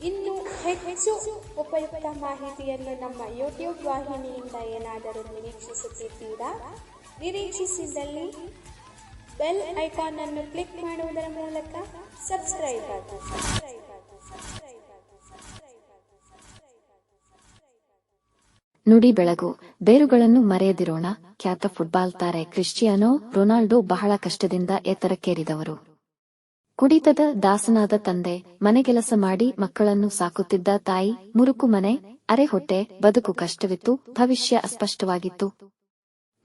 ಇನ್ನು ಹೆಚ್ಚು ಉಪಯುಕ್ತ ಮಾಹಿತಿಯನ್ನು ನಮ್ಮ ಯೂಟ್ಯೂಬ್ ವಾಹಿನಿಯಿಂದ ಏನಾದರೂ ನಿರೀಕ್ಷಿಸುತ್ತಿದ್ದೀರಾ? ನಿರೀಕ್ಷಿಸಿದಲ್ಲಿ ಬೆಲ್ ಐಕಾನ್ ಅನ್ನು ಕ್ಲಿಕ್ ಮಾಡುವುದರ ಮೂಲಕ ಸಬ್ಸ್ಕ್ರೈಬ್ ಆಗಿ. ನುಡಿ ಬೆಳಗು. ಬೇರುಗಳನ್ನು ಮರೆಯದಿರೋಣ. ಖ್ಯಾತ ಫುಟ್ಬಾಲ್ ತಾರೆ ಕ್ರಿಸ್ಟಿಯಾನೋ ರೊನಾಲ್ಡೋ ಬಹಳ ಕಷ್ಟದಿಂದ ಎತ್ತರಕ್ಕೇರಿದವರು. ಕುಡಿತದ ದಾಸನಾದ ತಂದೆ ಮನೆಗೆಲಸ ಮಾಡಿ ಮಕ್ಕಳನ್ನು ಸಾಕುತ್ತಿದ್ದ ತಾಯಿ ಮುರುಕು ಮನೆ, ಅರೆ ಹೊಟ್ಟೆ, ಬದುಕು ಕಷ್ಟವಿತ್ತು, ಭವಿಷ್ಯ ಅಸ್ಪಷ್ಟವಾಗಿತ್ತು.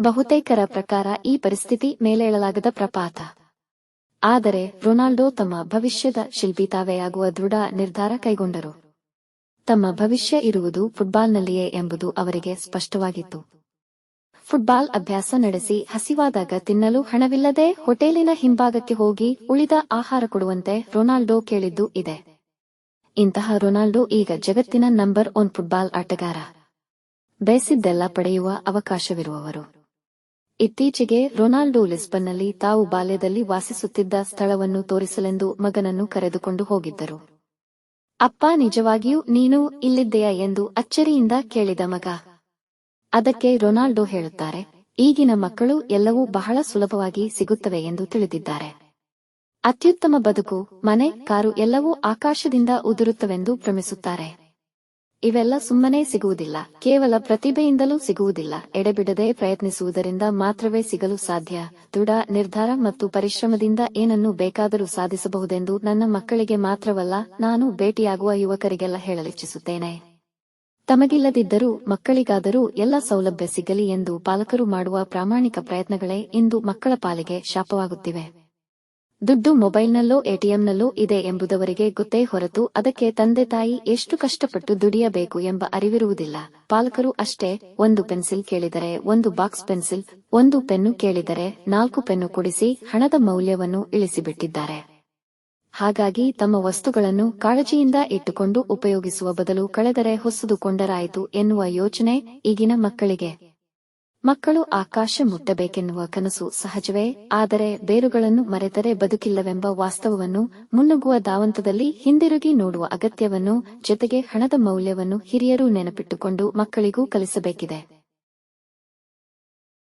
ಬಹುತೇಕರ ಪ್ರಕಾರ ಈ ಪರಿಸ್ಥಿತಿ ಮೇಲೇಳಲಾಗದ ಪ್ರಪಾತ. ಆದರೆ ರೊನಾಲ್ಡೋ ತಮ್ಮ ಭವಿಷ್ಯದ ಶಿಲ್ಪಿ ಆಗುವ ದೃಢ ನಿರ್ಧಾರ ಕೈಗೊಂಡರು. ತಮ್ಮ ಭವಿಷ್ಯ ಇರುವುದು ಫುಟ್ಬಾಲ್ನಲ್ಲಿಯೇ ಎಂಬುದು ಅವರಿಗೆ ಸ್ಪಷ್ಟವಾಗಿತ್ತು. ಫುಟ್ಬಾಲ್ ಅಭ್ಯಾಸ ನಡೆಸಿ ಹಸಿವಾದಾಗ ತಿನ್ನಲು ಹಣವಿಲ್ಲದೆ ಹೋಟೆಲಿನ ಹಿಂಭಾಗಕ್ಕೆ ಹೋಗಿ ಉಳಿದ ಆಹಾರ ಕೊಡುವಂತೆ ರೊನಾಲ್ಡೋ ಕೇಳಿದ್ದು ಇದೆ. ಇಂತಹ ರೊನಾಲ್ಡೋ ಈಗ ಜಗತ್ತಿನ ನಂಬರ್ ಒನ್ ಫುಟ್ಬಾಲ್ ಆಟಗಾರ. ಬಯಸಿದ್ದೆಲ್ಲ ಪಡೆಯುವ ಅವಕಾಶವಿರುವವರು. ಇತ್ತೀಚೆಗೆ ರೊನಾಲ್ಡೋ ಲಿಸ್ಬನ್ನಲ್ಲಿ ತಾವು ಬಾಲ್ಯದಲ್ಲಿ ವಾಸಿಸುತ್ತಿದ್ದ ಸ್ಥಳವನ್ನು ತೋರಿಸಲೆಂದು ಮಗನನ್ನು ಕರೆದುಕೊಂಡು ಹೋಗಿದ್ದರು. ಅಪ್ಪ ನಿಜವಾಗಿಯೂ ನೀನು ಇಲ್ಲಿದ್ದೆಯಾ ಎಂದು ಅಚ್ಚರಿಯಿಂದ ಕೇಳಿದ ಮಗ. ಅದಕ್ಕೆ ರೊನಾಲ್ಡೋ ಹೇಳುತ್ತಾರೆ, ಈಗಿನ ಮಕ್ಕಳು ಎಲ್ಲವೂ ಬಹಳ ಸುಲಭವಾಗಿ ಸಿಗುತ್ತವೆ ಎಂದು ತಿಳಿದಿದ್ದಾರೆ. ಅತ್ಯುತ್ತಮ ಬದುಕು, ಮನೆ, ಕಾರು ಎಲ್ಲವೂ ಆಕಾಶದಿಂದ ಉದುರುತ್ತವೆಂದು ಭ್ರಮಿಸುತ್ತಾರೆ. ಇವೆಲ್ಲ ಸುಮ್ಮನೆ ಸಿಗುವುದಿಲ್ಲ, ಕೇವಲ ಪ್ರತಿಭೆಯಿಂದಲೂ ಸಿಗುವುದಿಲ್ಲ, ಎಡೆಬಿಡದೆ ಪ್ರಯತ್ನಿಸುವುದರಿಂದ ಮಾತ್ರವೇ ಸಿಗಲು ಸಾಧ್ಯ, ದೃಢ, ನಿರ್ಧಾರ ಮತ್ತು ಪರಿಶ್ರಮದಿಂದ ಏನನ್ನು ಬೇಕಾದರೂ ಸಾಧಿಸಬಹುದೆಂದು ನನ್ನ ಮಕ್ಕಳಿಗೆ ಮಾತ್ರವಲ್ಲ, ನಾನು ಭೇಟಿಯಾಗುವ ಯುವಕರಿಗೆಲ್ಲ ಹೇಳಲಿಚ್ಛಿಸುತ್ತೇನೆ. ತಮಗಿಲ್ಲದಿದ್ದರೂ ಮಕ್ಕಳಿಗಾದರೂ ಎಲ್ಲ ಸೌಲಭ್ಯ ಸಿಗಲಿ ಎಂದು ಪಾಲಕರು ಮಾಡುವ ಪ್ರಾಮಾಣಿಕ ಪ್ರಯತ್ನಗಳೇ ಇಂದು ಮಕ್ಕಳ ಪಾಲಿಗೆ ಶಾಪವಾಗುತ್ತಿವೆ. ದುಡ್ಡು ಮೊಬೈಲ್ನಲ್ಲೋ ಎಟಿಎಂನಲ್ಲೋ ಇದೆ ಎಂಬುದವರಿಗೆ ಗೊತ್ತೇ ಹೊರತು ಅದಕ್ಕೆ ತಂದೆ ತಾಯಿ ಎಷ್ಟು ಕಷ್ಟಪಟ್ಟು ದುಡಿಯಬೇಕು ಎಂಬ ಅರಿವಿರುವುದಿಲ್ಲ. ಪಾಲಕರು ಅಷ್ಟೇ, ಒಂದು ಪೆನ್ಸಿಲ್ ಕೇಳಿದರೆ ಒಂದು ಬಾಕ್ಸ್ ಪೆನ್ಸಿಲ್, ಒಂದು ಪೆನ್ನು ಕೇಳಿದರೆ ನಾಲ್ಕು ಪೆನ್ನು ಕೊಡಿಸಿ ಹಣದ ಮೌಲ್ಯವನ್ನು ಇಳಿಸಿಬಿಟ್ಟಿದ್ದಾರೆ. ಹಾಗಾಗಿ ತಮ್ಮ ವಸ್ತುಗಳನ್ನು ಕಾಳಜಿಯಿಂದ ಇಟ್ಟುಕೊಂಡು ಉಪಯೋಗಿಸುವ ಬದಲು ಕಳೆದರೆ ಹೊಸದು ಕೊಂಡರಾಯಿತು ಎನ್ನುವ ಯೋಚನೆ ಈಗಿನ ಮಕ್ಕಳಿಗೆ. ಮಕ್ಕಳು ಆಕಾಶ ಮುಟ್ಟಬೇಕೆನ್ನುವ ಕನಸು ಸಹಜವೇ, ಆದರೆ ಬೇರುಗಳನ್ನು ಮರೆತರೆ ಬದುಕಿಲ್ಲವೆಂಬ ವಾಸ್ತವವನ್ನು ಮುನ್ನುಗ್ಗುವ ದಾವಂತದಲ್ಲಿ ಹಿಂದಿರುಗಿ ನೋಡುವ ಅಗತ್ಯವನ್ನು ಜೊತೆಗೆ ಹಣದ ಮೌಲ್ಯವನ್ನು ಹಿರಿಯರು ನೆನಪಿಟ್ಟುಕೊಂಡು ಮಕ್ಕಳಿಗೂ ಕಲಿಸಬೇಕಿದೆ.